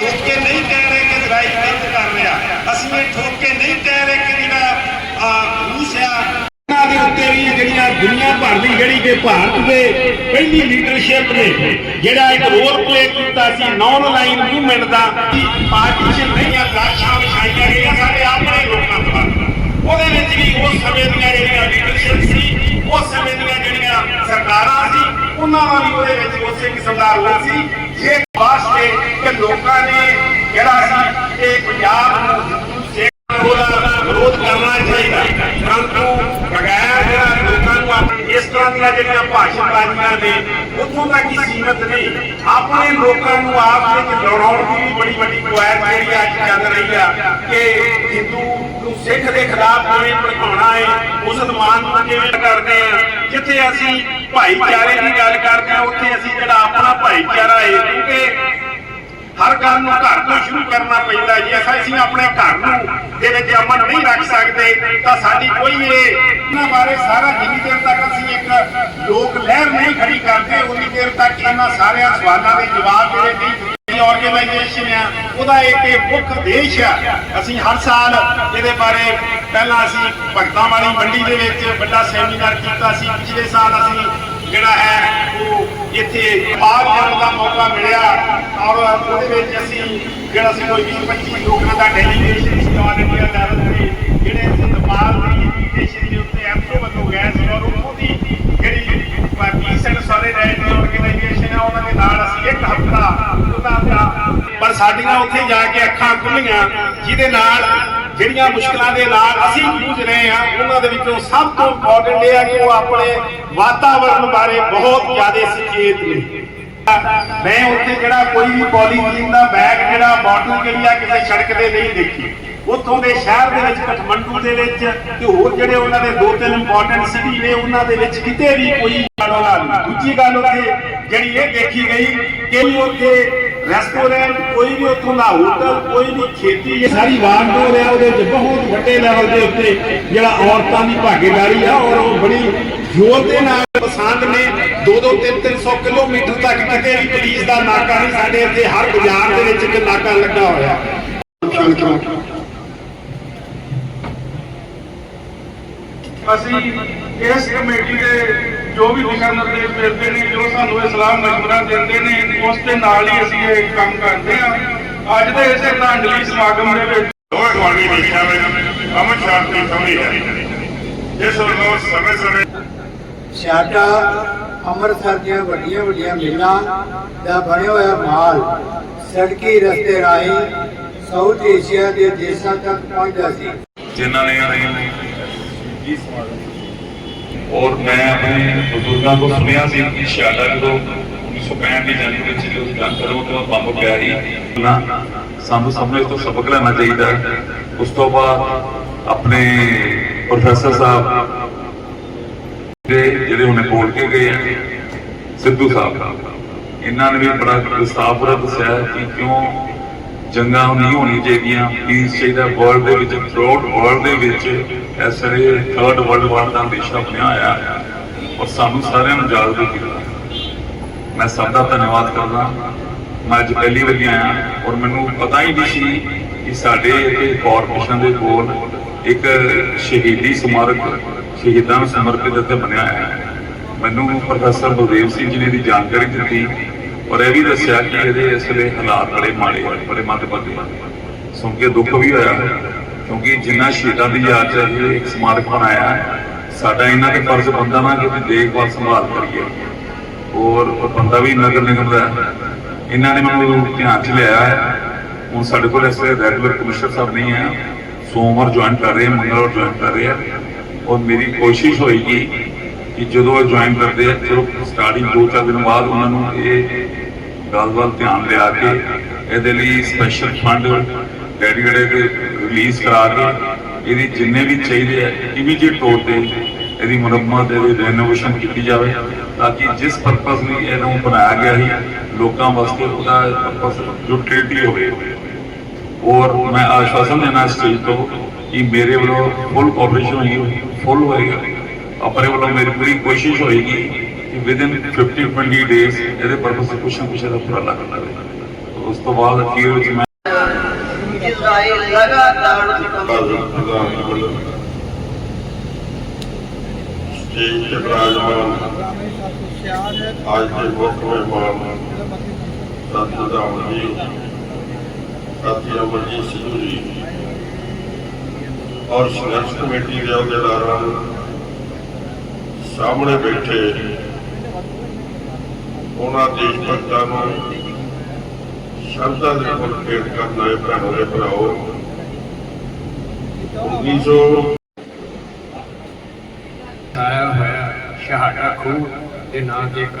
ਠੋਕ ਕੇ ਨਹੀਂ ਕਹਿ ਰਹੇ ਕਿ ਲੜਾਈ ਗਲਤ ਕਰ ਰਿਹਾ। ਅਸੀਂ ਇਹ ਠੋਕ ਕੇ ਨਹੀਂ ਕਹਿ ਰਹੇ ਕਿ ਜਿਹੜਾ ਆ ਰੂਸ ਆ ਉਹਨਾਂ ਦੇ ਉੱਤੇ ਵੀ ਜਿਹੜੀਆਂ ਦੁਨੀਆ ਭਰ ਦੀ ਜਿਹੜੀ ਕਿ ਭਾਰਤ ਦੇ ਪਹਿਲੀ ਲੀਡਰਸ਼ਿਪ ਨੇ, ਜਿਹੜਾ ਇੱਕ ਰੋਲ ਪਲੇ ਕੀਤਾ ਸੀ ਨੌਨ ਲਾਈਨ ਮੂਵਮੈਂਟ ਦਾ, ਪਾਰਟੀਸ਼ਨ ਨਹੀਂ ਲਾਸ਼ਾਂ ਵਿਛਾਈਆਂ ਗਈਆਂ ਸਾਡੇ ਆਪਣੇ ਲੋਕਾਂ ਤੋਂ। ਉਹਦੇ ਵਿੱਚ ਵੀ ਉਸ ਸਮੇਂ ਦੀਆਂ ਜਿਹੜੀਆਂ ਲੀਡਰਸ਼ਿਪ ਸੀ, ਉਸ ਸਮੇਂ ਦੀਆਂ ਜਿਹੜੀਆਂ ਸਰਕਾਰਾਂ ਸੀ, ਉਹਨਾਂ ਦਾ ਵੀ ਉਹਦੇ ਵਿੱਚ ਉਸੇ ਕਿਸਮ ਦਾ ਰੋਲ ਸੀ। ਇਹ ਵਾਸਤੇ ਕਿ ਲੋਕਾਂ ਨੇ ਜਿਹੜਾ ਸੀ ਇਹ ਪੰਜਾਬ ਨੂੰ ਸਿੱਖ ਉਹਦਾ ਵਿਰੋਧ ਕਰਨਾ ਚਾਹੀਦਾ ਪਰੰਤੂ ਬਗੈਰ ਜਿਹੜਾ ਲੋਕਾਂ ਨੂੰ ਆਪਣੀ ਇਸ ਤਰ੍ਹਾਂ ਦੀਆਂ ਜਿਹੜੀਆਂ ਉੱਥੋਂ ਤੱਕ ਹੀ ਸੀਮਤ ਨਹੀਂ। ਆਪਣੇ ਲੋਕਾਂ ਨੂੰ ਆਪ ਵਿੱਚ ਲੜਾਉਣ ਦੀ ਵੀ ਬੜੀ ਵੱਡੀ ਕੁਐਤ ਜਿਹੜੀ ਅੱਜ ਚੱਲ ਰਹੀ ਆ ਕਿ ਹਿੰਦੂ ਨੂੰ ਸਿੱਖ ਦੇ ਖਿਲਾਫ ਕਿਵੇਂ ਭੜਕਾਉਣਾ ਹੈ ਮੁਸਲਮਾਨ ਨੂੰ ਕਿਵੇਂ ਕਰਦੇ ਆ। ਜਿੱਥੇ ਅਸੀਂ ਭਾਈਚਾਰੇ ਦੀ ਗੱਲ ਕਰਦੇ ਆ, ਉੱਥੇ ਅਸੀਂ ਜਿਹੜਾ ਆਪਣਾ ਭਾਈਚਾਰਾ ਹੈ, ਕਿਉਂਕਿ ਹਰ ਗੱਲ ਨੂੰ ਘਰ ਤੋਂ ਸ਼ੁਰੂ ਕਰਨਾ ਪੈਂਦਾ ਜੀ। ਅਸੀਂ ਆਪਣੇ ਘਰ ਨੂੰ ਦੇ ਵਿੱਚ ਅਮਨ ਨਹੀਂ ਰੱਖ ਸਕਦੇ, ਤਾਂ ਸਾਡੀ ਕੋਈ ਇਹ ਇਹਨਾਂ ਬਾਰੇ ਸਾਰਾ ਜਿੰਨੀ ਦੇਰ ਤੱਕ ਅਸੀਂ ਇੱਕ ਲੋਕ ਲਹਿਰ ਨਹੀਂ ਖੜੀ ਕਰਦੇ, ਉਨੀ ਦੇਰ ਤੱਕ ਇਹਨਾਂ ਸਾਰਿਆਂ ਸਵਾਲਾਂ ਦੇ ਜਵਾਬ ਜਿਹੜੇ ਨਹੀਂ ਆਰਗੇਨਾਈਜੇਸ਼ਨ ਆ। ਉਹਦਾ ਇੱਕ ਇਹ ਮੁੱਖ ਦੇਸ਼ ਆ। ਅਸੀਂ ਹਰ ਸਾਲ ਇਹਦੇ ਬਾਰੇ ਪਹਿਲਾਂ ਅਸੀਂ ਭਗਤਾਂ ਵਾਲੀ ਮੰਡੀ ਦੇ ਵਿੱਚ ਵੱਡਾ ਸੈਮੀਨਾਰ ਕੀਤਾ ਸੀ। ਪਿਛਲੇ ਸਾਲ ਅਸੀਂ ਜਿਹੜਾ ਹੈ, ਉਹ ਇੱਥੇ ਬਾਹਰ ਜਾਣ ਦਾ ਮੌਕਾ ਮਿਲਿਆ। ਔਰ ਉਹਦੇ ਵਿੱਚ ਅਸੀਂ ਜਿਹੜਾ ਸੀ ਕੋਈ 20 25 ਲੋਕਾਂ ਦਾ ਡੈਲੀਗੇਸ਼ਨ ਸੀ ਇੰਡੀਆ ਲੈਵਲ ਤੇ ਜਿਹੜੇ ਅਸੀਂ ਨੇਪਾਲ ਦੀ ਇਨਵੀਟੇਸ਼ਨ ਦੇ ਉੱਤੇ ਐਮਓ ਵੱਲੋਂ ਗਏ ਸੀ ਔਰ ਉੱਥੋਂ ਦੀ ਜਿਹੜੀ ਪੀਸ ਐਂਡ ਸੋਲੀਡੈਰਿਟੀ ਆਰਗੇਨਾਈਜੇਸ਼ਨ ਹੈ ਉਹਨਾਂ ਦੇ ਨਾਲ ਅਸੀਂ ਇੱਕ ਹਫ਼ਤਾ ਉਹਨਾਂ ਦਾ ਪਰ ਸਾਡੀਆਂ ਉੱਥੇ ਜਾ ਕੇ ਅੱਖਾਂ ਖੁੱਲੀਆਂ ਜਿਹਦੇ ਨਾਲ ਜਿਹੜੀਆਂ ਮੁਸ਼ਕਲਾਂ ਦੇ ਨਾਲ ਅਸੀਂ ਜੂਝ ਰਹੇ ਹਾਂ, ਉਹਨਾਂ ਦੇ ਵਿੱਚੋਂ ਸਭ ਤੋਂ ਇੰਪੋਰਟੈਂਟ ਇਹ ਹੈ ਕਿ ਉਹ ਆਪਣੇ ਵਾਤਾਵਰਣ ਬਾਰੇ ਬਹੁਤ ਜ਼ਿਆਦਾ ਸੁਚੇਤ ਨੇ। ਮੈਂ ਉੱਥੇ ਜਿਹੜਾ ਕੋਈ ਵੀ ਪੋਲੀਥੀਨ ਦਾ ਬੈਗ ਜਿਹੜਾ ਬੋਟਲ ਜਿਹੜੀ ਆ ਕਿਸੇ ਸੜਕ ਤੇ ਨਹੀਂ ਦੇਖੀ, ਉੱਥੋਂ ਦੇ ਸ਼ਹਿਰ ਦੇ ਵਿੱਚ ਕਠਮੰਡੂ ਦੇ ਵਿੱਚ ਤੇ ਹੋਰ ਜਿਹੜੇ ਉਹਨਾਂ ਦੇ ਦੋ ਤਿੰਨ ਇੰਪੋਰਟੈਂਟ ਸਿਟੀ ਨੇ, ਉਹਨਾਂ ਦੇ ਵਿੱਚ ਕਿਤੇ ਵੀ ਕੋਈ ਵਾਲਾ ਨਹੀਂ। ਦੂਜੀ ਗੱਲ ਉੱਥੇ ਜਿਹੜੀ ਇਹ ਦੇਖੀ ਗਈ ਕਿ ਉੱਥੇ ਰੈਸਟੋਰੈਂਟ, ਕੋਈ ਵੀ ਉੱਥੋਂ ਦਾ ਹੋਟਲ, ਕੋਈ ਵੀ ਖੇਤੀ ਸਾਰੀ ਵਾਰਡੋਰ ਹੈ ਉਹਦੇ ਵਿੱਚ ਬਹੁਤ ਵੱਡੇ ਲੈਵਲ ਦੇ ਉੱਤੇ ਜਿਹੜਾ ਔਰਤਾਂ ਦੀ ਭਾਗੀਦਾਰੀ ਆ, ਔਰ ਉਹ ਬੜੀ ਜ਼ੋਰ ਦੇ ਨਾਲ ਪਸੰਦ ਨੇ। 2-2 3-300 ਕਿਲੋਮੀਟਰ ਤੱਕ ਕਿਤੇ ਵੀ ਪੁਲਿਸ ਦਾ ਨਾਕਾ ਨਹੀਂ, ਸਾਡੇ ਇੱਥੇ ਹਰ ਬਾਜ਼ਾਰ ਦੇ ਵਿੱਚ ਇੱਕ ਨਾਕਾ ਲੱਗਾ ਹੋਇਆ ਅਸੀਂ ਇਸ ਕਮੇਟੀ ਦੇ ਜੋ ਵੀ ਦਿਸ਼ਾ ਨਿਰਦੇਸ਼ ਦਿੰਦੇ ਨੇ ਜੋ ਸਾਨੂੰ ਇਹ ਸਲਾਹ ਮਸ਼ਵਰਾ ਦਿੰਦੇ ਨੇ ਉਸ ਦੇ ਨਾਲ ਹੀ ਅਸੀਂ ਇਹ ਕੰਮ ਕਰਦੇ ਹਾਂ। ਅੱਜ ਦੇ ਇਸ ਸ਼ਰਧਾਂਜਲੀ ਸਮਾਗਮ ਦੇ ਵਿੱਚ ਦੋਵੇਂ ਤੁਹਾਡੀ ਦੇਖਿਆ ਵਿੱਚ ਅਮਨ ਸ਼ਾਂਤੀ ਸਮਝੀ ਹੈ। ਜਿਸ ਨੂੰ ਸਮੇਂ ਸਮੇਂ ਸਾਡਾ ਅੰਮ੍ਰਿਤਸਰ ਦੀਆਂ ਵੱਡੀਆਂ ਵੱਡੀਆਂ ਮਿਲਾਂ ਦਾ ਬਣਿਆ ਹੋਇਆ ਮਾਲ ਸੜਕੀ ਰਸਤੇ ਰਾਹੀਂ ਸਾਊਥ ਏਸ਼ੀਆ ਦੇ ਦੇਸ਼ਾਂ ਤੱਕ ਪਹੁੰਚਦਾ ਸੀ। ਜਿਨ੍ਹਾਂ ਨੇ ਔਰ ਮੈਂ ਆਪਣੇ ਬਜ਼ੁਰਗਾਂ ਤੋਂ ਸੁਣਿਆ ਸੀ ਕਿ ਸ਼ਾਲਾ ਜਦੋਂ 1965 ਦੀ ਜੰਗ ਵਿੱਚ ਜਦੋਂ ਜੰਗ ਕਰੋ ਤਾਂ ਬੰਬ ਪਿਆ ਸੀ ਨਾ ਸਾਨੂੰ ਸਭ ਨੂੰ ਇਸ ਤੋਂ ਸਬਕ ਲੈਣਾ ਚਾਹੀਦਾ ਉਸ ਤੋਂ ਬਾਅਦ ਆਪਣੇ ਪ੍ਰੋਫੈਸਰ ਸਾਹਿਬ ਦੇ ਜਿਹੜੇ ਉਹਨੇ ਬੋਲ ਕੇ ਗਏ ਸਿੱਧੂ ਸਾਹਿਬ, ਇਹਨਾਂ ਨੇ ਵੀ ਬੜਾ ਵਿਸਤਾਰਪੂਰਵਕ ਦੱਸਿਆ ਕਿ ਕਿਉਂ ਜੰਗਾਂ ਨਹੀਂ ਹੋਣੀ ਚਾਹੀਦੀਆਂ ਪੀਸ ਚਾਹੀਦਾ ਵਰਲਡ ਦੇ ਵਿੱਚ ਥਰੂਆਊਟ ਵਰਲਡ ਦੇ ਵਿੱਚ ਇਸ ਵੇਲੇ ਥਰਡ ਵਰਲਡ ਵਾਰ ਦਾ ਅੰਦੇਸ਼ਾ ਬਣਿਆ ਹੋਇਆ ਔਰ ਸਾਨੂੰ ਸਾਰਿਆਂ ਨੂੰ ਜਾਗਰੂਕ ਕੀਤਾ। ਮੈਂ ਸਭ ਦਾ ਧੰਨਵਾਦ ਕਰਦਾ। ਮੈਂ ਅੱਜ ਪਹਿਲੀ ਵਾਰੀ ਆਇਆ ਔਰ ਮੈਨੂੰ ਪਤਾ ਹੀ ਨਹੀਂ ਸੀ ਕਿ ਸਾਡੇ ਇੱਥੇ ਕਾਰਪੋਰੇਸ਼ਨ ਦੇ ਕੋਲ ਇੱਕ ਸ਼ਹੀਦੀ ਸਮਾਰਕ, ਸ਼ਹੀਦਾਂ ਨੂੰ ਸਮਰਪਿਤ ਇੱਥੇ ਬਣਿਆ ਹੋਇਆ ਹੈ। ਮੈਨੂੰ ਪ੍ਰੋਫੈਸਰ ਬਲਦੇਵ ਸਿੰਘ ਜੀ ਨੇ ਦੀ ਜਾਣਕਾਰੀ ਦਿੱਤੀ ਔਰ ਇਹ ਵੀ ਦੱਸਿਆ ਕਿ ਇਹਦੇ ਇਸ ਵੇਲੇ ਹਾਲਾਤ ਬੜੇ ਮਾੜੇ ਆ ਬੜੇ ਮੰਦਭਾਗੇ। ਆ ਸੁਣ ਕੇ ਦੁੱਖ ਵੀ ਹੋਇਆ। ਕਿਉਂਕਿ ਜਿੰਨਾ ਸ਼ਹੀਦਾਂ ਦੀ ਯਾਦ 'ਚ ਇਹ ਇੱਕ ਸਮਾਰਕ ਬਣਾਇਆ ਸਾਡਾ ਇਹਨਾਂ ਦੇ ਫਰਜ਼ ਬੰਦਾ ਨਾ ਕਿ ਦੇਖਭਾਲ ਸੰਭਾਲ ਕਰੀਏ। ਔਰ ਬੰਦਾ ਵੀ ਨਗਰ ਨਿਗਮ ਦਾ ਇਹਨਾਂ ਨੇ ਮੈਨੂੰ ਧਿਆਨ 'ਚ ਲਿਆ ਹੁਣ ਸਾਡੇ ਕੋਲ ਇਸ ਰੈਗੂਲਰ ਕਮਿਸ਼ਨਰ ਸਾਹਿਬ ਨਹੀਂ ਹੈ। ਸੋਮਵਾਰ ਜੁਆਇਨ ਕਰ ਰਹੇ ਮੰਗਲਵਾਰ ਜੁਆਇਨ ਕਰ ਰਹੇ ਆ ਔਰ ਮੇਰੀ ਕੋਸ਼ਿਸ਼ ਹੋਏਗੀ ਕਿ ਜਦੋਂ ਉਹ ਜੁਆਇਨ ਕਰਦੇ ਆ ਚਲੋ ਸਟਾਰਟਿੰਗ ਦੋ ਚਾਰ ਦਿਨ ਬਾਅਦ ਉਹਨਾਂ ਨੂੰ ਇਹ ਗੱਲ ਵੱਲ ਧਿਆਨ ਲਿਆ ਕੇ ਇਹਦੇ ਲਈ ਸਪੈਸ਼ਲ ਫੰਡ ਡੈਡੀਕੇਟਡ ਰਿਲੀਜ਼ ਕਰਾ ਕੇ ਇਹਦੀ ਜਿੰਨੇ ਵੀ ਚਾਹੀਦੇ ਆ ਇਮੀਡੀਏਟ ਤੌਰ ਤੇ ਇਹਦੀ ਮੁਰੰਮਤ, ਇਹਦੀ ਰੈਨੋਵੇਸ਼ਨ ਕੀਤੀ ਜਾਵੇ ਤਾਂ ਕਿ ਜਿਸ ਪਰਪਸ ਲਈ ਇਹਨੂੰ ਬਣਾਇਆ ਗਿਆ ਸੀ, ਲੋਕਾਂ ਵਾਸਤੇ ਉਹਦਾ ਪਰਪਸ ਯੂਟਿਲਿਟੀ ਹੋਵੇ। ਔਰ ਮੈਂ ਆਸ਼ਵਾਸਨ ਦੇਣਾ ਇਸ ਤੋਂ ਕਿ ਮੇਰੇ ਵੱਲੋਂ ਫੁੱਲ ਕੋਆਪਰੇਸ਼ਨ ਹੋਏਗੀ ਫੁੱਲ ਹੋਏਗਾ। ਆਪਣੇ ਵੱਲੋਂ ਮੇਰੀ ਪੂਰੀ ਕੋਸ਼ਿਸ਼ ਹੋਏਗੀ ਕਿ ਵਿਦਿਨ 50 20 ਡੇਜ਼ ਇਹਦੇ ਪਰਪਸ ਕੁਛ ਨਾ ਕੁਛ ਇਹਦਾ ਪੂਰਾ ਲੱਗ ਜਾਵੇ ਉਸ ਤੋਂ ਬਾਅਦ ਅਖੀਰ ਵਿੱਚ ਜਿਸਰਾਏ ਲਗਾਤਾਰ ਸਟੇਜ ਤੇ ਵਿਰਾਜਮਾਨ ਅੱਜ ਦੇ ਮੁੱਖ ਮਹਿਮਾਨ ਸਾਥੀ ਰਾਮ ਜੀ। ਸਾਥੀ ਅਮਰਜੀਤ ਸਿੰਘ ਜੀ ਔਰ ਸੰਘਰਸ਼ ਕਮੇਟੀ ਦੇ ਅਹੁਦੇਦਾਰਾਂ ਸਾਹਮਣੇ ਬੈਠੇ। ਉਹਨਾਂ ਦੇਸ਼ ਭਗਤਾਂ ਨੂੰ ਸ਼ਰਧਾ ਦੇ ਫੁੱਲ ਭੇਟ ਕਰਨ ਆਏ ਭੈਣਾਂ ਦੇ ਭਰਾਓ। 1900 ਆਇਆ ਹੋਇਆ ਸ਼ਹਾਦਾ ਖੂਹ ਦੇ ਨਾਂ ਤੇ ਇੱਕ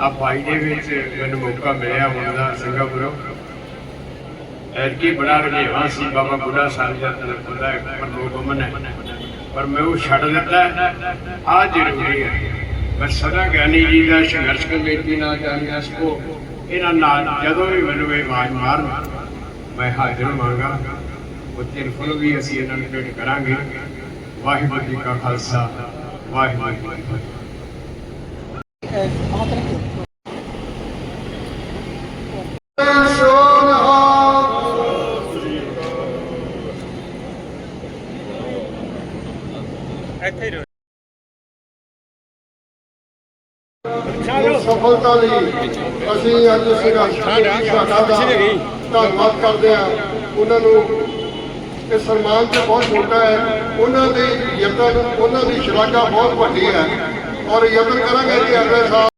ਆ ਭਾਈ ਦੇ ਵਿੱਚ ਮੈਨੂੰ ਮੌਕਾ ਮਿਲਿਆ ਹੁਣ ਦਾ ਐਰਕੀ ਬੜਾ ਰਜੇਵਾ ਸੀ, ਬਾਬਾ ਬੁੱਢਾ ਸਾਹਿਬ ਦਾ ਤਨਪੁਰ ਦਾ ਪਰਲੋਕਮਨ ਹੈ। ਪਰ ਮੈਂ ਉਹ ਛੱਡ ਦਿੱਤਾ ਆ ਜ਼ਰੂਰੀ ਹੈ। ਮੈਂ ਸਦਾ ਗਿਆਨੀ ਜੀ ਦਾ ਸੰਘਰਸ਼ ਕਮੇਟੀ ਨਾਲ ਜਾਣਿਆ ਸਕੋ ਇਹਨਾਂ ਨਾਲ ਜਦੋਂ ਵੀ ਮੈਨੂੰ ਇਹ ਆਵਾਜ਼ ਮਾਰਨ ਮੈਂ ਹਾਜ਼ਰ ਮੰਗਾ ਉਹ ਤਿਰਫਲ ਵੀ ਅਸੀਂ ਇਹਨਾਂ ਨੂੰ ਭੇਟ ਕਰਾਂਗੇ। ਵਾਹਿਗੁਰੂ ਜੀ ਕਾ ਖਾਲਸਾ, ਵਾਹਿਗੁਰੂ ਜੀ ਕੀ ਫਤਿਹ। ਸਫਲਤਾ ਲਈ ਅਸੀਂ ਅੱਜ ਸੰਘਰਸ਼ ਸਾਡਾ ਦਾ ਧੰਨਵਾਦ ਕਰਦੇ ਹਾਂ। ਉਹਨਾਂ ਨੂੰ ਇਹ ਸਨਮਾਨ ਤੇ ਬਹੁਤ ਛੋਟਾ ਹੈ। ਉਹਨਾਂ ਦੇ ਯਤਨ ਉਹਨਾਂ ਦੀ ਸ਼ਲਾਘਾ ਬਹੁਤ ਵੱਡੀ ਹੈ। ਔਰ ਯਤਨ ਕਰਾਂਗੇ ਕਿ ਅਗਲੇ ਸਾਲ।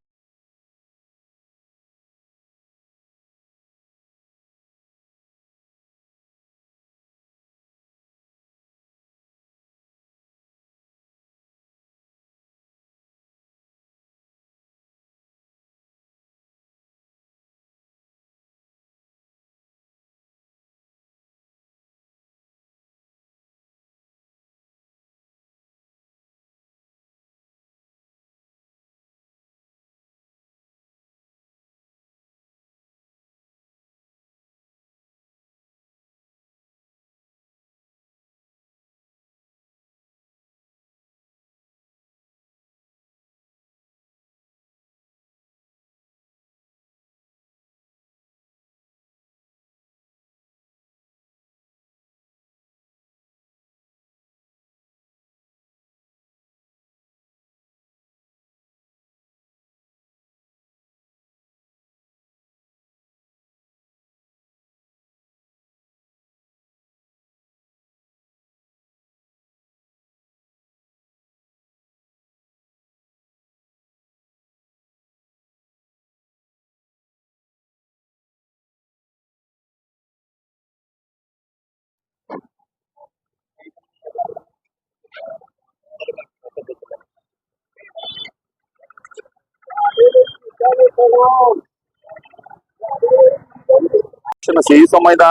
ਨਸੀਬ ਸਮਝਦਾ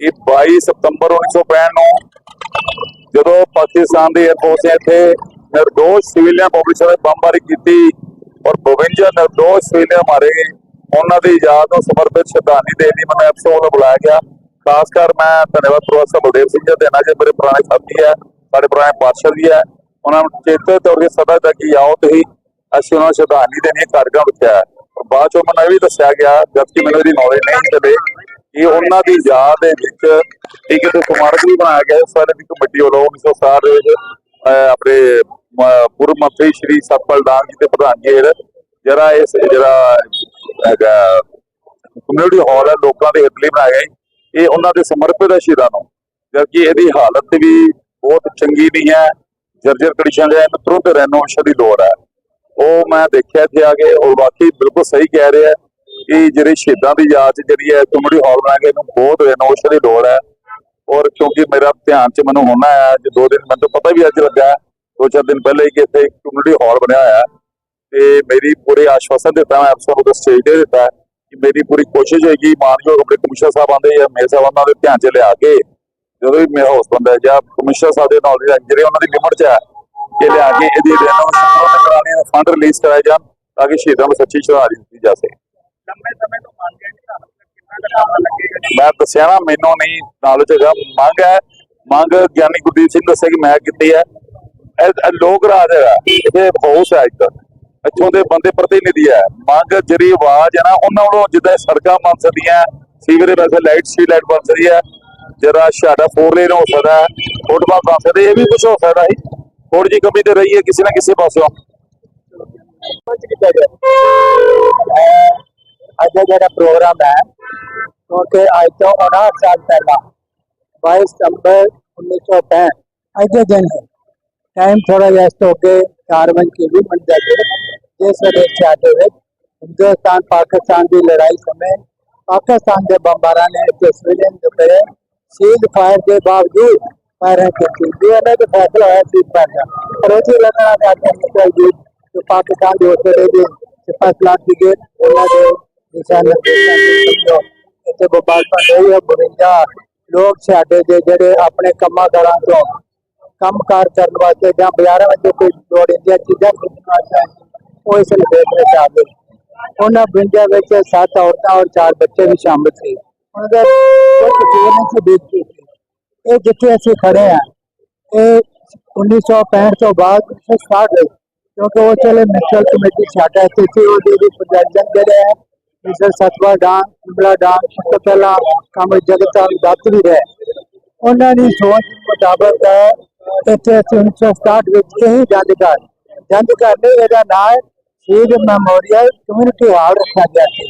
ਕਿ 22 ਸਤੰਬਰ 1965 ਨੂੰ ਜਦੋਂ ਪਾਕਿਸਤਾਨ ਦੀ 에ਅਰਫੋਰਸ ਨੇ ਇੱਥੇ ਨਿਰਦੋਸ਼ ਸਿਵਲੀਅਨ ਪਬਲਿਸ਼ਰ ਨੇ ਬੰਬਾਰੀ ਕੀਤੀ ਔਰ 52 ਨਿਰਦੋਸ਼ ਸਿਵਲੀਅਨ ਮਾਰੇ ਗਏ, ਉਹਨਾਂ ਦੀ ਯਾਦ ਨੂੰ ਸਮਰਪਿਤ ਸ਼ਰਧਾਂਜਲੀ ਦੇਣ ਲਈ ਮੈਨੂੰ ਐਪਸੋ ਵੱਲੋਂ ਬੁਲਾਇਆ ਗਿਆ। ਖਾਸ ਕਰ ਮੈਂ ਧੰਨਵਾਦ ਪ੍ਰੋਫੈਸਰ ਬਲਦੇਵ ਸਿੰਘ ਜੀ ਦਾ ਦੇਣਾ ਜੇ, ਮੇਰੇ ਪੁਰਾਣੇ ਸਾਥੀ ਹੈ। ਸਾਡੇ ਪੁਰਾਣੇ ਪਾਤਸ਼ਾਹ ਵੀ ਹੈ ਉਹਨਾਂ ਨੂੰ ਚੇਤੇ ਤੌਰ ਤੇ ਸਦਾ ਤੱਕ ਕਿ ਆਓ ਤੁਸੀਂ ਅਸੀਂ ਉਹਨਾਂ ਨੂੰ ਸ਼ਰਧਾਂਜਲੀ ਦੇਣੀ ਹੈ ਕਾਰਗਾਂ ਬਾਅਦ ਚੋਂ ਮੈਨੂੰ ਇਹ ਵੀ ਦੱਸਿਆ ਗਿਆ, ਜਦਕਿ ਮੈਨੂੰ ਇਹਦੀ ਨੌਲੇਜ ਨਹੀਂ ਕਦੇ, ਕਿ ਉਹਨਾਂ ਦੀ ਯਾਦ ਦੇ ਵਿੱਚ ਇੱਕ ਸਮਾਰਕ ਵੀ ਬਣਾਇਆ ਗਿਆ ਸਾਰੇ ਦੀ ਕਮੇਟੀ ਵੱਲੋਂ 1960 ਦੇ ਵਿੱਚ ਆਪਣੇ ਪੂਰਬ ਮੰਤਰੀ ਸ਼੍ਰੀ ਸਤਪਾਲ ਦਾਨ ਜੀ ਦੇ ਪ੍ਰਧਾਨਗੀ ਹੇਠ ਜਿਹੜਾ ਇਸ, ਜਿਹੜਾ ਹੈਗਾ ਕਮਿਊਨਿਟੀ ਹਾਲ ਹੈ ਲੋਕਾਂ ਦੇ ਹਿੱਤ ਲਈ ਬਣਾਇਆ ਗਿਆ ਇਹ ਉਹਨਾਂ ਦੇ ਸਮਰਪਿਤ ਹੈ ਸ਼ਹੀਦਾਂ ਨੂੰ, ਜਦਕਿ ਇਹਦੀ ਹਾਲਤ ਵੀ ਬਹੁਤ ਚੰਗੀ ਨਹੀਂ ਹੈ, ਜਰਜਰ ਕੰਡੀਸ਼ਨ ਹੈ ਇਹਨੂੰ ਤੁਰੰਤ ਰੈਨੋਵੇਸ਼ਨ ਦੀ ਲੋੜ ਹੈ। ਉਹ ਮੈਂ ਦੇਖਿਆ ਇੱਥੇ ਆ ਕੇ, ਉਹ ਵਾਕਈ ਬਿਲਕੁਲ ਸਹੀ ਕਹਿ ਰਿਹਾ ਕਿ ਜਿਹੜੇ ਸ਼ਹੀਦਾਂ ਦੀ ਯਾਦ 'ਚ ਜਿਹੜੀ ਹੈ ਕਮਿਊਨਿਟੀ ਹਾਲ ਬਣਾਇਆ ਗਿਆ ਇਹਨੂੰ ਬਹੁਤ ਰੈਨੋਵੇਸ਼ਨ ਦੀ ਲੋੜ ਹੈ। ਔਰ ਕਿਉਂਕਿ ਮੇਰਾ ਧਿਆਨ 'ਚ ਮੈਨੂੰ ਹੁਣ ਆਇਆ ਅੱਜ ਦੋ ਦਿਨ ਮੈਨੂੰ ਪਤਾ ਵੀ ਅੱਜ ਲੱਗਾ ਦੋ ਚਾਰ ਦਿਨ ਪਹਿਲੇ ਹੀ ਕਿ ਇੱਥੇ ਕਮਿਊਨਿਟੀ ਹਾਲ ਬਣਿਆ ਹੋਇਆ ਤੇ ਮੇਰੀ ਪੂਰੇ ਆਸ਼ਵਾਸਨ ਦਿੱਤਾ ਮੈਂ ਅਫਸਰ ਨੂੰ ਸਟੇਜ ਦੇ ਦਿੱਤਾ ਕਿ ਮੇਰੀ ਪੂਰੀ ਕੋਸ਼ਿਸ਼ ਹੋਏਗੀ, ਮਾਨਯੋਗ ਆਪਣੇ ਕਮਿਸ਼ਨਰ ਸਾਹਿਬ ਆਂਦੇ ਜਾਂ ਮੇਰੇ ਸਾਹਿਬ ਦੇ ਧਿਆਨ 'ਚ ਲਿਆ ਕੇ ਜਦੋਂ ਵੀ ਮੇਰਾ ਹਾਊਸ ਬੰਦਾ ਜਾਂ ਕਮਿਸ਼ਨਰ ਸਾਹਿਬ ਦੇ ਨੌਲੇਜ ਜਿਹੜੇ ਉਹਨਾਂ ਦੀ ਲਿਮਟ 'ਚ ਹੈ ਕਿ ਲਿਆ ਕੇ ਇਹਦੀ ਰੈਨੋਵੇਸ਼ਨ ਕਰਾਣੀ ਹੈ ਫੰਡ ਰਿਲੀਜ਼ ਕਰਾਏ ਜਾਣ ਤਾਂ ਕਿ ਸ਼ਹੀਦਾਂ ਨੂੰ ਸੱਚੀ ਸ਼ਰਧਾਂਜਲੀ ਦਿੱਤੀ ਜਾ ਸਕੇ। ਮੈਂ ਦੱਸਿਆ ਨਾ ਮੈਨੂੰ ਨਹੀਂ ਨੌਲੇਜ ਹੈਗਾ ਮੰਗ ਹੈ। ਮੰਗ ਗਿਆਨੀ ਗੁਰਦੀਪ ਸਿੰਘ ਦੱਸਿਆ ਕਿ ਮੈਂ ਕੀਤੀ ਹੈ। ਇਹ ਲੋਕ ਰਾਜ ਹੈਗਾ। ਇਹ ਹਾਊਸ ਹੈ ਇੱਕ ਇੱਥੋਂ ਦੇ ਬੰਦੇ ਪ੍ਰਤੀਨਿਧੀ ਹੈ। ਮੰਗ ਜਿਹੜੀ ਆਵਾਜ਼ ਹੈ ਨਾ ਉਹਨਾਂ ਵੱਲੋਂ ਜਿੱਦਾਂ ਸੜਕਾਂ ਬਣ ਸਕਦੀਆਂ ਸੀਵਰੇਜ ਵੈਸੇ ਲਾਈਟ ਸੀ ਲਾਈਟ ਬਣ ਸਕਦੀ ਹੈ। ਜਿਹੜਾ ਸਾਡਾ ਫੋਰ ਲੇਨ ਹੋ ਸਕਦਾ ਹੈ। ਫੁੱਟਬਾਲ ਬਣ ਸਕਦਾ ਇਹ ਵੀ ਕੁਝ ਹੋ ਸਕਦਾ ਹੈ ਥੋੜੀ ਜਿਹੀ ਕਮੀ ਤੇ ਰਹੀ ਹੈ ਕਿਸੇ ਨਾ ਕਿਸੇ ਪਾਸਿਓਂ ਅੱਜ ਦਾ ਜਿਹੜਾ ਪ੍ਰੋਗਰਾਮ ਹੈ, ਕਿਉਂਕਿ ਅੱਜ ਤੋਂ 59 ਸਾਲ ਪਹਿਲਾਂ 22 ਸਤੰਬਰ 1965 ਅੱਜ ਦੇ ਦਿਨ ਹੈ। ਟਾਈਮ ਥੋੜਾ ਜਿਹਾ ਇਸ ਤੋਂ ਅੱਗੇ 4 ਵਜੇ ਕੇ ਵੀ ਬਣ ਜਾਵੇ। ਜਿਸ ਵੇਲੇ ਚਾਹਤੇ ਵਿੱਚ ਹਿੰਦੁਸਤਾਨ ਪਾਕਿਸਤਾਨ ਦੀ ਲੜਾਈ ਸਮੇਂ ਪਾਕਿਸਤਾਨ ਦੇ ਬੰਬਾਰਾਂ ਨੇ ਇੱਥੇ ਸਿਵਲਿਅਨ ਦੇ ਉੱਪਰ ਸੀਲ ਫਾਇਰ ਦੇ ਬਾਵਜੂਦ ਫਾਇਰਿੰਗ ਕੀਤੀ ਵੀ ਇਹਨਾਂ ਦਾ ਫੈਸਲਾ ਹੋਇਆ ਸੀ ਪੈਦਾ ਪਰ ਉਹ ਜੀ ਲੱਗਣਾ ਚਾਹਤੇ ਨਿਕਲ ਜੀ ਕਿ ਪਾਕਿਸਤਾਨ ਦੇ ਉੱਤੇ ਦੇ ਫੈਸਲਾ ਸੀਗੇ ਉਹਨਾਂ ਦੇ ਦਿਸ਼ਾ ਨਿਰਦੇਸ਼ਾਂ ਦੇ ਸਮਝੋ। ਇੱਥੇ ਬੰਬਾਰਮੈਂਟ ਹੋਈ ਹੈ 52 ਲੋਕ ਸਾਡੇ ਦੇ ਜਿਹੜੇ ਆਪਣੇ ਕੰਮਾਂ ਕਾਰਾਂ ਤੋਂ ਕੰਮਕਾਰ ਕਰਨ ਵਾਸਤੇ ਜਾਂ ਬਾਜ਼ਾਰਾਂ ਵਿੱਚ ਕੋਈ ਲੋੜੀਂਦੀਆਂ ਚੀਜ਼ਾਂ ਖਰੀਦਣ ਵਾਸਤੇ ਉਹ ਇਸ ਲਪੇਟ ਵਿੱਚ ਆ ਗਏ ਉਹਨਾਂ ਬ੍ਰਿੰਜਾਂ ਵਿੱਚ ਸੱਤ ਔਰਤਾਂ ਔਰ ਚਾਰ ਬੱਚੇ ਵੀ ਸ਼ਾਮਿਲ ਸੀ। ਉਹਨਾਂ ਦਾ ਕੋਈ ਕਸੂਰ ਨਹੀਂ ਸੀ ਇਹ ਜਿੱਥੇ ਅਸੀਂ ਖੜੇ ਆ ਇਹ 1965 ਤੋਂ ਬਾਅਦ 1960 ਵਿੱਚ, ਕਿਉਂਕਿ ਉਹ ਚਲੇ ਨੈਸ਼ਨਲ ਕਮੇਟੀ ਸਾਡਾ ਇੱਥੇ ਸੀ, ਉਹਦੇ ਵੀ ਪ੍ਰੈਜ਼ੀਡੈਂਟ ਜਿਹੜੇ ਹੈ, ਮਿਸਟਰ ਸਤਵਾ ਡਾਨ ਇੰਬਲਾ ਡਾਨ ਉਸ ਤੋਂ ਪਹਿਲਾਂ ਕੰਮ ਜਗਤਾਲ ਦੱਤ ਵੀ ਰਹੇ। ਉਹਨਾਂ ਦੀ ਸੋਚ ਮੁਤਾਬਕ ਇੱਥੇ ਅਸੀਂ 1967 ਵਿੱਚ ਇਹੀ ਜੰਗ ਘਰ ਜੰਗ ਘਰ ਨੇ ਇਹਦਾ ਨਾਮ ਸ਼ਹੀਦ ਮੈਮੋਰੀਅਲ ਕਮਿਊਨਿਟੀ ਹਾਲ ਰੱਖਿਆ ਗਿਆ ਸੀ।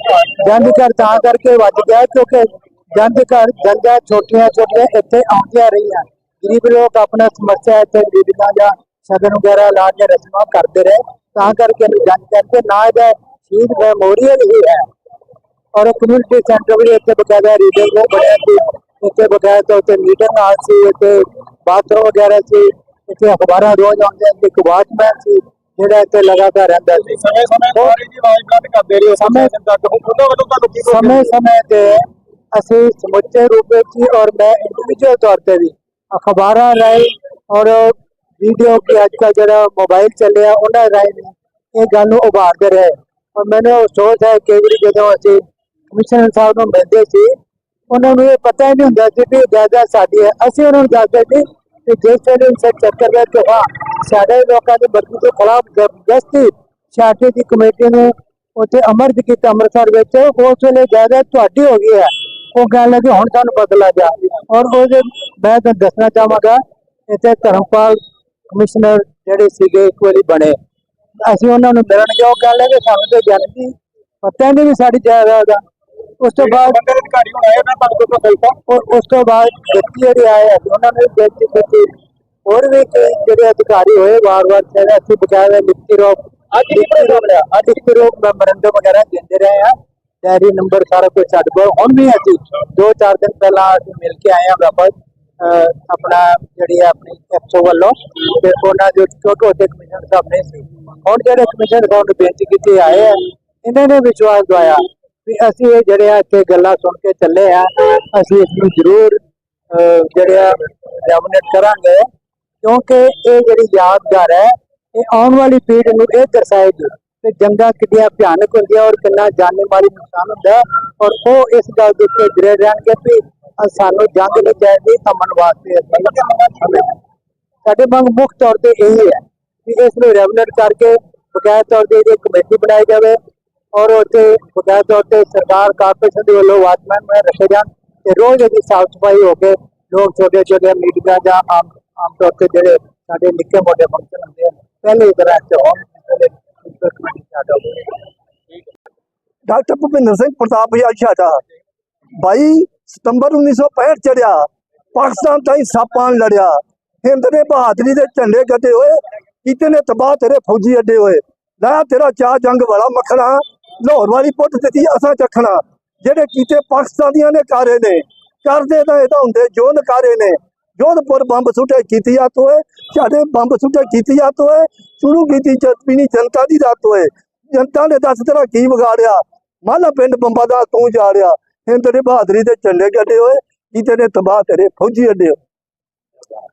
ਜੰਗ ਘਰ ਤਾਂ ਕਰਕੇ ਵੱਜ ਗਿਆ ਕਿਉਂਕਿ ਜੰਗ ਘਰ ਜੰਗਾਂ ਛੋਟੀਆਂ ਛੋਟੀਆਂ ਇੱਥੇ ਆਉਂਦੀਆਂ ਰਹੀਆਂ। ਗਰੀਬ ਲੋਕ ਆਪਣਾ ਸਮੱਸਿਆ ਇੱਥੇ ਗਰੀਬਾਂ ਜਾਂ ਸ਼ਗਨ ਵਗੈਰਾ ਲਾ ਕੇ ਰਸਮਾਂ ਕਰਦੇ ਰਹੇ। ਤਾਂ ਕਰਕੇ ਇਹਨੂੰ ਜੰਗ ਕਰਕੇ ਨਾ ਇਹਦਾ ਸ਼ਹੀਦ ਮੈਮੋਰੀਅਲ ਹੀ ਹੈ। ਔਰ ਕਮਿਊਨਿਟੀ ਸੈਂਟਰ ਵੀ ਇੱਥੇ ਬਕਾਇਦਾ ਰੀਡਿੰਗ ਉਹ ਬਣਿਆ ਸੀ। ਇੱਥੇ ਬਕਾਇਦਾ ਉੱਤੇ ਮੀਟਿੰਗ ਆ ਸੀ, ਇੱਥੇ ਬਾਥਰੂਮ ਵਗੈਰਾ ਸੀ। ਇੱਥੇ ਅਖਬਾਰਾਂ ਰੋਜ਼ ਆਉਂਦੇ ਸੀ, ਇੱਕ ਵਾਚਮੈਨ ਸੀ। ਜਿਹੜਾ ਇੱਥੇ ਲਗਾਤਾਰ ਰਹਿੰਦਾ ਸੀ। ਸਮੇਂ ਸਮੇਂ ਦੀ ਆਵਾਜ਼ ਬੰਦ ਕਰਦੇ ਰਹੇ ਸਮੇਂ ਤੱਕ ਉਹਨਾਂ ਵੱਲੋਂ ਤੁਹਾਨੂੰ ਸਮੇਂ ਸਮੇਂ ਤੇ ਅਸੀਂ ਸਮੁੱਚੇ ਰੂਪ ਵਿੱਚ ਔਰ ਮੈਂ ਇੰਡੀਵਿਜੂਅਲ ਤੌਰ ਤੇ ਵੀ ਅਖਬਾਰਾਂ ਰਾਹੀਂ ਔਰ ਵੀਡੀਓ ਕਿ ਅੱਜ ਕੱਲ੍ਹ ਜਿਹੜਾ ਮੋਬਾਈਲ ਚੱਲਿਆ ਉਹਨਾਂ ਰਾਹੀਂ ਵੀ ਇਹ ਗੱਲ ਨੂੰ ਉਭਾਰਦੇ ਰਹੇ। ਔਰ ਮੈਨੂੰ ਅਫਸੋਸ ਹੈ ਕਈ ਵਾਰੀ ਜਦੋਂ ਅਸੀਂ ਕਮਿਸ਼ਨਰ ਸਾਹਿਬ ਨੂੰ ਮਿਲਦੇ ਸੀ ਉਹਨਾਂ ਨੂੰ ਇਹ ਪਤਾ ਹੀ ਨਹੀਂ ਹੁੰਦਾ ਸੀ ਵੀ ਇਹ ਜਾਇਦਾਦ ਸਾਡੀ ਹੈ। ਅਸੀਂ ਉਹਨਾਂ ਨੂੰ ਦੱਸਦੇ ਸੀ ਕਿ ਜਿਸ ਵੇਲੇ ਇਨਸੇ ਚੱਕਰ ਦਾ ਕਿ ਸਾਡੇ ਲੋਕਾਂ ਦੇ ਮਰਜ਼ੀ ਦੇ ਖਿਲਾਫ ਜ਼ਬਰਦਸਤੀ ਸ਼ਾਟੀ ਦੀ ਕਮੇਟੀ ਨੇ ਉੱਥੇ ਅਮਰਜ ਕੀਤਾ ਅੰਮ੍ਰਿਤਸਰ ਵਿੱਚ, ਉਸ ਵੇਲੇ ਜਾਇਦਾਦ ਤੁਹਾਡੀ ਹੋ ਗਈ ਹੈ। ਉਹ ਗੱਲ ਹੈ ਕਿ ਹੁਣ ਤੁਹਾਨੂੰ ਬਦਲਾ ਜਾ। ਔਰ ਉਹਦੇ ਮੈਂ ਤੁਹਾਨੂੰ ਦੱਸਣਾ ਚਾਹਾਂਗਾ, ਇੱਥੇ ਧਰਮਪਾਲ ਕਮਿਸ਼ਨਰ ਜਿਹੜੇ ਸੀਗੇ, ਇੱਕ ਵਾਰੀ ਬਣੇ। ਅਸੀਂ ਉਹਨਾਂ ਨੂੰ ਮਿਲਣ ਜਾਓ ਗੱਲ ਹੈ ਕਿ ਸਾਨੂੰ ਤੇ ਜਾਣਦੀ ਪਤਾ ਨਹੀਂ ਵੀ ਸਾਡੀ ਜਾਇਦਾਦ ਆ। ਉਸ ਤੋਂ ਬਾਅਦ ਅਧਿਕਾਰੀ ਹੁਣ ਆਏ ਨਾ ਤੁਹਾਨੂੰ ਕੋਈ ਪਤਾ ਉਸ ਤੋਂ ਬਾਅਦ ਵਿਅਕਤੀ ਜਿਹੜੇ ਆਏ ਆ ਉਹਨਾਂ ਨੇ ਬੇਨਤੀ ਕੀਤੀ ਹੋਰ ਵੀ ਜਿਹੜੇ ਅਧਿਕਾਰੀ ਹੋਏ ਵਾਰ-ਵਾਰ ਜਿਹੜਾ ਅਸੀਂ ਬਕਾਇਆ ਲਿਖਤੀ ਰੋਕ। ਅੱਜ ਹੀ ਪ੍ਰੋਗਰਾਮ ਲਿਆ ਅੱਜ ਲਿਖਤੀ ਰੋਕ ਮੈਮੋਰੰਡਮ ਵਗੈਰਾ ਦਿੰਦੇ ਰਹੇ ਆ। ਡੈਰੀ ਨੰਬਰ ਸਾਰਾ ਕੁਝ ਸਾਡੇ ਕੋਲ। ਹੁਣ ਵੀ ਅਸੀਂ ਦੋ ਚਾਰ ਦਿਨ ਪਹਿਲਾਂ ਅਸੀਂ ਮਿਲ ਕੇ ਆਏ ਆ ਵਾਪਸ। ਆਪਣਾ ਜਿਹੜੀ ਆਪਣੀ ਐਪਸੋ ਵੱਲੋਂ। ਤੇ ਉਹਨਾਂ ਜੋ ਛੋਟੇ ਛੋਟੇ ਕਮਿਸ਼ਨ ਸਾਹਿਬ ਨੇ ਸੀ। ਹੁਣ ਜਿਹੜੇ ਕਮਿਸ਼ਨ ਸਾਹਿਬ ਨੂੰ ਬੇਨਤੀ ਕੀਤੀ ਆਏ ਆ ਇਹਨਾਂ ਨੇ ਵਿਸ਼ਵਾਸ ਦਵਾਇਆ। ਵੀ ਅਸੀਂ ਇਹ ਜਿਹੜੇ ਆ ਇੱਥੇ ਗੱਲਾਂ ਸੁਣ ਕੇ ਚੱਲੇ ਆ, ਅਸੀਂ ਇਸ ਨੂੰ ਜ਼ਰੂਰ ਜਿਹੜੇ ਆ ਲੈਮੀਨੇਟ ਕਰਾਂਗੇ, ਕਿਉਂਕਿ ਇਹ ਜਿਹੜੀ ਯਾਦਗਾਰ ਹੈ, ਇਹ ਆਉਣ ਵਾਲੀ ਪੀੜ੍ਹੀ ਨੂੰ ਇਹ ਦਰਸਾਏਗੀ ਕਿ ਜੰਗਾਂ ਕਿੰਨੀਆਂ ਭਿਆਨਕ ਹੁੰਦੀਆਂ ਔਰ ਕਿੰਨਾ ਜਾਨੀ ਮਾਲੀ ਨੁਕਸਾਨ ਹੁੰਦਾ ਔਰ ਉਹ ਇਸ ਗੱਲ ਦੇ ਉੱਤੇ ਗਰੇ ਰਹਿਣਗੇ ਵੀ ਸਾਨੂੰ ਜੰਗ ਨਹੀਂ ਚਾਹੀਦੀ, ਅਮਨ ਵਾਸਤੇ ਸਾਡੇ ਮੰਗ ਮੁੱਖ ਤੌਰ ਤੇ ਇਹ ਹੈ ਕਿ ਇਸ ਨੂੰ ਰੈਗੂਲੇਟ ਕਰਕੇ ਬਕਾਇਦਾ ਤੌਰ ਤੇ ਇਹਦੀ ਕਮੇਟੀ ਬਣਾਈ ਜਾਵੇ ਔਰ ਉੱਥੇ ਬਕਾਇਦਾ ਤੌਰ ਤੇ ਸਰਕਾਰ ਕਾਰਪੋਰੇਸ਼ਨ ਦੇ ਵੱਲੋਂ ਵਾਚਮੈਨ ਮੈਂ ਰੱਖੇ ਜਾਣ ਤੇ ਰੋਜ਼ ਇਹਦੀ ਸਾਫ਼ ਸਫ਼ਾਈ ਹੋ ਕੇ ਲੋਕ ਛੋਟੇ ਛੋਟੇ ਮੀਟਿੰਗਾਂ ਜਾਂ ਆਮ ਆਮ ਤੌਰ ਤੇ ਜਿਹੜੇ ਸਾਡੇ ਨਿੱਕੇ ਮੋਟੇ ਫੰਕਸ਼ਨ ਹੁੰਦੇ ਆ, ਪਹਿਲੇ ਤਰ੍ਹਾਂ ਚ ਹੋਣ ਡਾਕਟਰ ਭੁਪਿੰਦਰ ਸਿੰਘ, ਪ੍ਰਤਾਪ ਜੀ ਛਾਟਾ 22 ਸਤੰਬਰ 1965 ਚੜਿਆ, ਪਾਕਿਸਤਾਨ ਤਾਈਂ ਸਾਪਾਂ ਲੜਿਆ। ਹਿੰਦ ਨੇ ਬਹਾਦਰੀ ਦੇ ਝੰਡੇ ਗੱਡੇ ਹੋਏ, ਕਿਤੇ ਨੇ ਤਬਾਹ ਤੇਰੇ ਫੌਜੀ ਅੱਡੇ ਹੋਏ। ਲਾਇਆ ਤੇਰਾ ਚਾਹ ਜੰਗ ਵਾਲਾ ਮੱਖਣਾ ਲਾਹੌਰ ਵਾਲੀ ਪੁੱਟ ਦਿੱਤੀ ਅਸਾਂ ਚੱਖਣਾ ਜਿਹੜੇ ਕੀਤੇ ਪਾਕਿਸਤਾਨੀਆਂ ਨੇ ਕਾਰੇ ਨੇ, ਕਰਦੇ ਤਾਂ ਇਹ ਤਾਂ ਹੁੰਦੇ, ਜੋ ਨਕਾਰੇ ਨੇ, ਜੋਧਪੁਰ ਬੰਬ ਸੁੱਟੇ ਕੀਤੀ ਆ ਤੋਏ, ਸਾਡੇ ਬੰਬ ਸੁੱਟੇ ਕੀਤੀ ਆ ਤੋਏ, ਸ਼ੁਰੂ ਕੀਤੀ ਜਤਪੀਨੀ ਜਨਤਾ ਦੀ ਰਾਤ ਹੋਏ ਜਨਤਾ ਨੇ ਦੱਸ ਤੇਰਾ ਕੀ ਵਿਗਾੜਿਆ? ਮਾਲਾ ਪਿੰਡ ਬੰਬਾ ਦਾ ਤੂੰ ਜਾ ਜਾੜਿਆ। ਹਿੰਦ ਦੇ ਬਹਾਦਰੀ ਦੇ ਝੰਡੇ ਗੱਡੇ ਹੋਏ, ਕੀਤੇ ਨੇ ਤਬਾਹ ਤੇਰੇ ਫੌਜੀ ਅੱਡੇ। ਹੋਏ